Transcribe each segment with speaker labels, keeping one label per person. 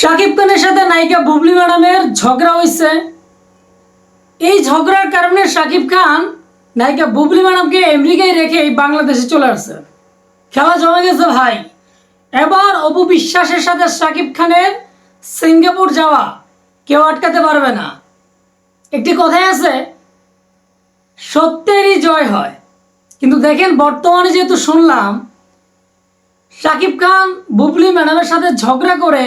Speaker 1: শাকিব খানের সাথে নায়িকা বুবলি ম্যাডামের ঝগড়া হয়েছে। এই ঝগড়ার কারণে শাকিব খান নায়িকা বুবলি ম্যাডামকে আমেরিকায় রেখে বাংলাদেশে চলে আসছে। খেলা জমে গেছে ভাই। এবার অপু বিশ্বাসের সাথে শাকিব খানের সিঙ্গাপুর যাওয়া কেউ আটকাতে পারবে না। একটি কথাই আছে, সত্যেরই জয় হয়। কিন্তু দেখেন, বর্তমানে যেহেতু শুনলাম শাকিব খান বুবলি ম্যাডামের সাথে ঝগড়া করে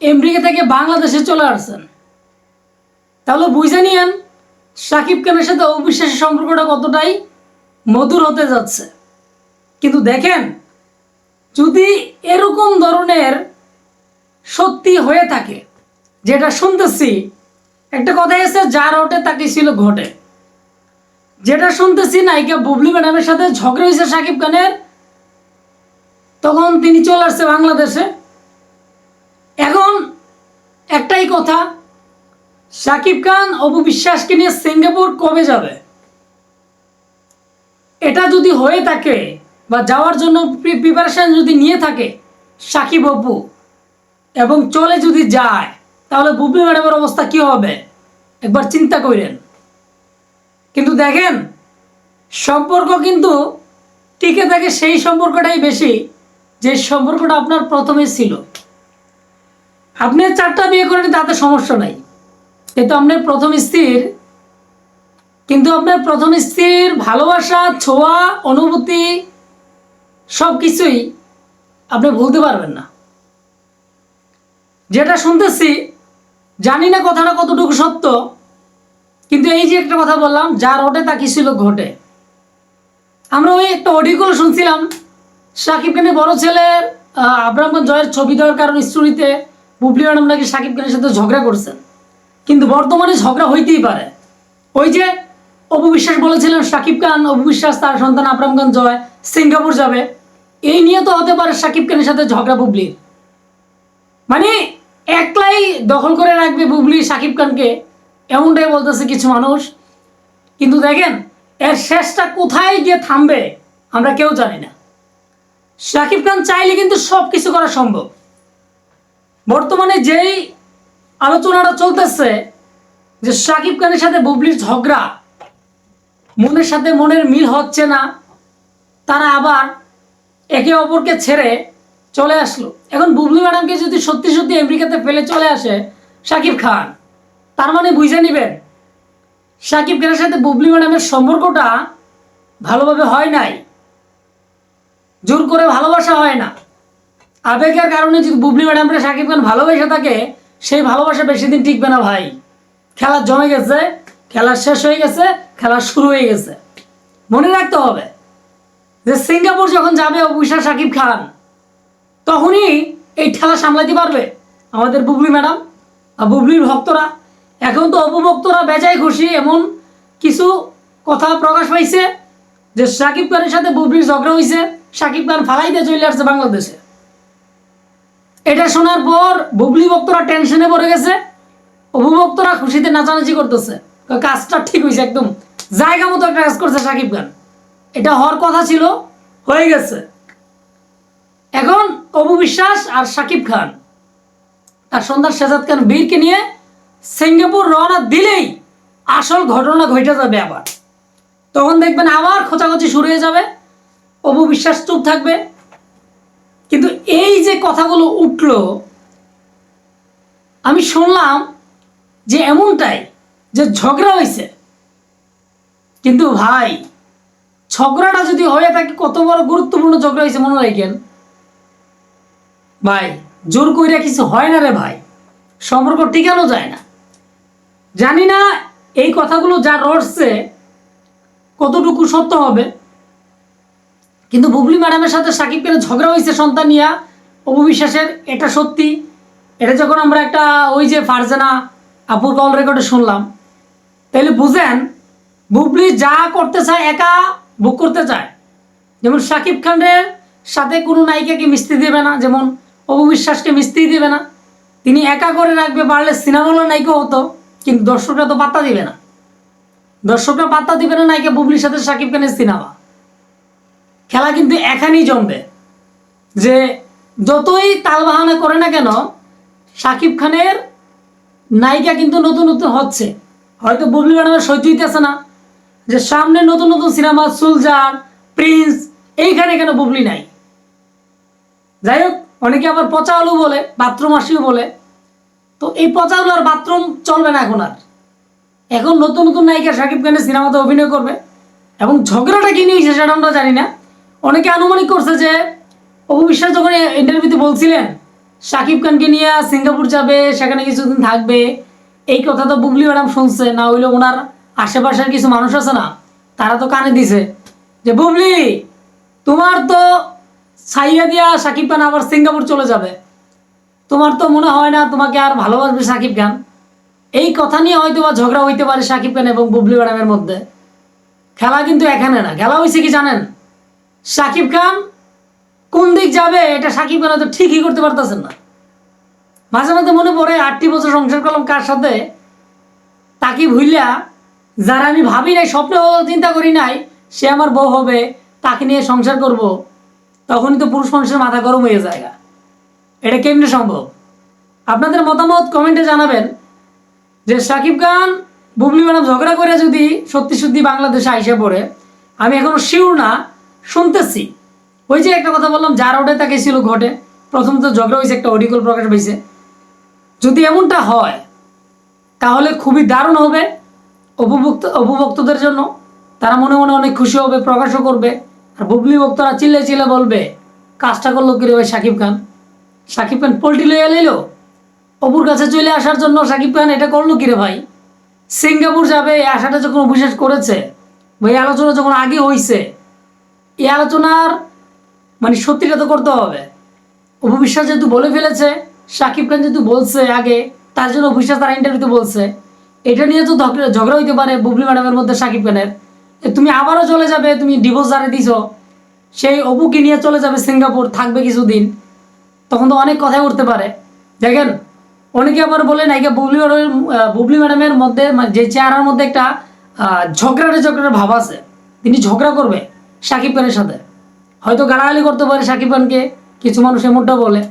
Speaker 1: আমেরিকা থেকে বাংলাদেশে চলে আসছেন। তাহলে বুঝে নিয়েন শাকিব খানের সাথে অবিশ্বাসের সম্পর্কটা কতটাই মধুর হতে যাচ্ছে। কিন্তু দেখেন, যদি এরকম ধরনের সত্যি হয়ে থাকে, যেটা শুনতেছি, একটা কথাই আছে, যার ওঠে তাকে ছিল ঘটে। যেটা শুনতেছি, নায়িকা বুবলি ম্যাডামের সাথে ঝগড়া হয়েছে শাকিব খানের, তখন তিনি চলে আসছে বাংলাদেশে। এখন একটাই কথা শাকিব খান অপু বিশ্বাসকে নিয়ে সিঙ্গাপুর কবে যাবে? এটা যদি হয়ে থাকে বা যাওয়ার জন্য প্রিপারেশন যদি নিয়ে থাকে সাকিব অপু এবং চলে যদি যায়, তাহলে বুবলি ম্যাডামের অবস্থা কি হবে? একবার চিন্তা করেন কিন্তু দেখেন, সম্পর্ক কিন্তু টিকে থাকে সেই সম্পর্কটাই বেশি, যে সম্পর্কটা আপনার প্রথমে ছিল। আপনি চারটা বিয়ে করেন তাতে সমস্যা নাই। কিন্তু আপনার প্রথম স্ত্রীর কিন্তু আপনার প্রথম স্ত্রীর ভালোবাসা ছোঁয়া অনুভূতি সব কিছুই আপনি ভুলতে পারবেন না। যেটা শুনতেছি জানি না কথাটা কতটুকু সত্য কিন্তু এই যে একটা কথা বললাম যার ওঠে তা কিছু লোক ঘটে। আমরা ওই একটা অডিওগুলো শুনছিলাম সাকিব খানের বড় ছেলের আহ, আব্রাহাম জয়ের ছবি দেওয়ার কারণ স্টোরিতে বুবলি ম্যাডাম নাকি সাকিব খানের সাথে ঝগড়া করছেন কিন্তু বর্তমানে ঝগড়া হইতেই পারে। ওই যে অপু বিশ্বাস বলেছিলেন, সাকিব খান, অপু বিশ্বাস, তার সন্তান আব্রাহাম খান জয়, সিঙ্গাপুর যাবে। এই নিয়ে তো হতে পারে সাকিব খানের সাথে ঝগড়া বুবলির। মানে একলাই দখল করে রাখবে বুবলি সাকিব খানকে, এমনটাই বলতেছে কিছু মানুষ। কিন্তু দেখেন, এর শেষটা কোথায় গিয়ে থামবে, আমরা কেউ জানি না। শাকিব খান চাইলে কিন্তু সব কিছু করা সম্ভব। বর্তমানে যেই আলোচনাটা চলতেছে যে শাকিব খানের সাথে বুবলির ঝগড়া, মনের সাথে মনের মিল হচ্ছে না, তারা আবার একে অপরকে ছেড়ে চলে আসলো। এখন বুবলি ম্যাডামকে যদি সত্যি সত্যি আমেরিকাতে ফেলে চলে আসে শাকিব খান, তার মানে বুঝে নেবেন শাকিব খানের সাথে বুবলি ম্যাডামের সম্পর্কটা ভালোভাবে হয় নাই, জোর করে ভালোবাসা হয় না। আবেগের কারণে যদি বুবলি ম্যাডামকে শাকিব খান ভালোবেসে থাকে, সেই ভালোবাসা বেশি দিন টিকবে না ভাই। খেলা জমে গেছে, খেলা শেষ হয়ে গেছে, খেলা শুরু হয়ে গেছে। মনে রাখতে হবে যে সিঙ্গাপুর যখন যাবে অবশ্যই শাকিব খান, তখনই এই ঠেলা সামলাতে পারবে আমাদের বুবলি ম্যাডাম আর বুবলির ভক্তরা। এখন তো অপভক্তরা বেজায় খুশি, এমন কিছু কথা প্রকাশ পাইছে যে সাকিব খানের সাথে বুবলির ঝগড়া হয়েছে সাকিব খান ফালাইতে চলে আসছে বাংলাদেশে। এটা শোনার পর বুবলি ভক্তরা টেনশনে পড়ে গেছে। অভিভক্তরা খুশিতে নাচানাচি করতেছে। কাজটা ঠিক হয়েছে একদম। জায়গা মতো একটা কাজ করছে সাকিব খান। এটা হওয়ার কথা ছিল, হয়ে গেছে। এখন অপু বিশ্বাস আর সাকিব খান, তার সন্তান শেজাদ খান বীরকে নিয়ে সিঙ্গাপুর রওনা দিলেই আসল ঘটনা ঘটে যাবে আবার। তখন দেখবেন আবার খোঁচাখুচি শুরু হয়ে যাবে। অপু বিশ্বাস চুপ থাকবে। যে কথাগুলো উঠল, আমি শুনলাম যে এমনটাই, যে ঝগড়া হয়েছে। কিন্তু ভাই, ঝগড়াটা যদি হয়ে থাকে, কত বড় গুরুত্বপূর্ণ ঝগড়া হয়েছে, মনে রাখেন। ভাই, জোর কইরা কিছু হয় না রে ভাই। সম্পর্ক টিকানো যায় না। জানি না এই কথাগুলো যা রটছে কতটুকু সত্য হবে। কিন্তু বুবলি ম্যাডামের সাথে সাকিব খানের ঝগড়া হয়েছে সন্তান নিয়া অপবিশ্বাসের এটা সত্যি? এটা যখন আমরা একটা ওই যে ফারজানা আপুর কল রেকর্ডে শুনলাম, তাহলে বুঝেন, বুবলি যা করতে চায়, একা বুক করতে চায়। যেমন সাকিব খানের সাথে কোনো নায়িকাকে মিস্ত্রি দেবে না, যেমন অপবিশ্বাসকে মিস্ত্রি দেবে না। তিনি একা করে রাখবে, পারলে সিনেমাগুলো নায়িকা হতো, কিন্তু দর্শকরা তো পাত্তা দিবে না। দর্শকরা পাত্তা দিবে না নায়িকা বুবলির সাথে সাকিব খানের সিনেমা। খেলা কিন্তু এখানেই জমবে। যে যতই তালবাহানা করে না কেন শাকিব খানের নায়িকা কিন্তু নতুন নতুন হচ্ছে। হয়তো বুবলি ম্যাডামের সহ্য হইতেছে না যে সামনে নতুন নতুন সিনেমা সুলজার প্রিন্স, এইখানে কেন বুবলি নাই? যাই হোক, অনেকে আবার পচা আলু বলে, বাথরুম আসিও বলে। তো এই পচা আলু আর বাথরুম চলবে না এখন আর। এখন নতুন নতুন নায়িকা শাকিব খানের সিনেমাতে অভিনয় করবে। এবং ঝগড়াটা কি নিয়েছে সেটা আমরা জানি না। অনেকে আনুমানিক করছে যে অপু বিশ্বাস যখন ইন্টারভিউতে বলছিলেন শাকিব খানকে নিয়ে সিঙ্গাপুর যাবে, সেখানে কিছুদিন থাকবে, এই কথা তো বুবলি ম্যাডাম শুনছে, না হইলে ওনার আশেপাশের কিছু মানুষ আছে না, তারা তো কানে দিছে যে, বুবলি, তোমার তো ছাইয়া দিয়া শাকিব খান আবার সিঙ্গাপুর চলে যাবে। তোমার তো মনে হয় না তোমাকে আর ভালোবাসবে শাকিব খান। এই কথা নিয়ে হয়তো বা ঝগড়া হইতে পারে শাকিব খান এবং বুবলি ম্যাডামের মধ্যে। খেলা কিন্তু এখানে না, খেলা হয়েছে কি জানেন? শাকিব খান কোন দিক যাবে, এটা সাকিব খান হয়তো ঠিকই করতে পারতেছেন না। মাঝে মাঝে মনে পড়ে, আটটি বছর সংসার করলাম কার সাথে? তাকে ভুইলা যারা আমি ভাবি নাই, স্বপ্নেও চিন্তা করি নাই, সে আমার বউ হবে, তাকে নিয়ে সংসার করব। তখনই তো পুরুষ মানুষের মাথা গরম হয়ে যায় এটা কেমনে সম্ভব? আপনাদের মতামত কমেন্টে জানাবেন যে সাকিব খান বুবলি ম্যাডাম ঝগড়া করে যদি সত্যি সত্যি বাংলাদেশে আইসে পড়ে, আমি এখনও শিওর না, শুনতেছি। ওই যে একটা কথা বললাম, যার ওটে তাকে ছিল ঘটে। প্রথম তো ঝগড়া হয়েছে, একটা অডিকল প্রকাশ পেয়েছে যদি এমনটা হয়, তাহলে খুবই দারুণ হবে। অপভুক্ত অপভক্তদের জন্য তারা মনে মনে অনেক খুশি হবে, প্রকাশও করবে। আর বুবলি ভক্তরা চিল্লে চিল্লে বলবে, কাজটা করল কি রে ভাই সাকিব খান? সাকিব খান পোল্ট্রি লইয়া লইলো অপুর কাছে চলে আসার জন্য সাকিব খান, এটা করল কি রে ভাই? সিঙ্গাপুর যাবে, এই আশাটা যখন অভিশেষ করেছে ভাই আলোচনা যখন আগে হইছে, এই আলোচনার মানে সত্যিটা তো করতে হবে। অপবিশ্বাস যেহেতু বলে ফেলেছে, সাকিব খান যেহেতু বলছে আগে, তার জন্য অপবিশ্বাস তারা ইন্টারভিউতে বলছে। এটা নিয়ে তো ঝগড়া- হইতে পারে বুবলি ম্যাডামের মধ্যে সাকিব খানের। তুমি আবারও চলে যাবে, তুমি ডিভোর্স জারে দিছো। সেই অপুকে নিয়ে চলে যাবে সিঙ্গাপুর, থাকবে কিছুদিন। তখন তো অনেক কথাই উঠতে পারে। দেখেন, অনেকে আবার বলে নায়িকা বুবলি ম্যাডামের বুবলি ম্যাডামের মধ্যে মানে যে চেহারার মধ্যে একটা ঝগড়াটে ঝগড়াটে ভাব আছে। তিনি ঝগড়া করবে সাকিব খানের সাথে। হয়তো গালাগালি করতে পারে সাকিব খানকে, কিছু মানুষ এমনটা বলে।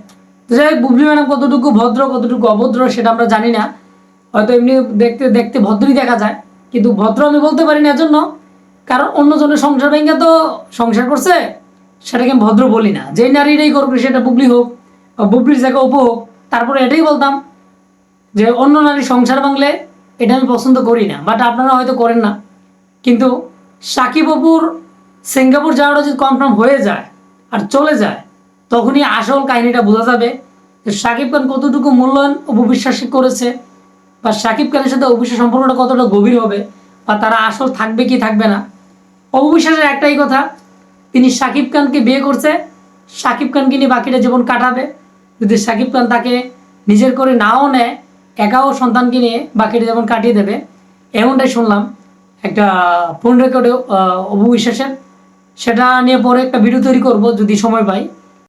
Speaker 1: যাই হোক, বুবলি ম্যাডাম কতটুকু ভদ্র, কতটুকু অভদ্র সেটা আমরা জানি না। হয়তো এমনি দেখতে দেখতে ভদ্রই দেখা যায়। কিন্তু ভদ্র আমি বলতে পারি না এজন্য। কারণ অন্যজনের সংসার ভেঙে তো সংসার করছে, সেটাকে আমি ভদ্র বলি না। যেই নারীরাই করবে সেটা বুবলি হোক, বা বুবলির জায়গা উপ হোক, তারপরে এটাই বলতাম যে অন্য নারী সংসার ভাঙলে এটা আমি পছন্দ করি না। বাট আপনারা হয়তো করেন না। কিন্তু সাকিব অপুর সিঙ্গাপুর যাওয়াটা যদি কনফার্ম হয়ে যায় আর চলে যায়, তখনই আসল কাহিনীটা বোঝা যাবে যে সাকিব খান কতটুকু মূল্যায়ন, অপবিশ্বাস করেছে বা সাকিব খানের সাথে অবিশ্বাস সম্পর্কটা কতটা গভীর হবে বা তারা আসল থাকবে কি থাকবে না। অবিশ্বাসের একটাই কথা, তিনি সাকিব খানকে বিয়ে করছে, সাকিব খানকে নিয়ে বাকিটা জীবন কাটাবে। যদি সাকিব খান তাকে নিজের করে নাও নেয় একাও সন্তানকে নিয়ে বাকিটা জীবন কাটিয়ে দেবে, এমনটাই শুনলাম একটা ফোন রেকর্ডে অবু বিশ্বাসের সেটা নিয়ে পরে একটা ভিডিও তৈরি করব যদি সময় পাই।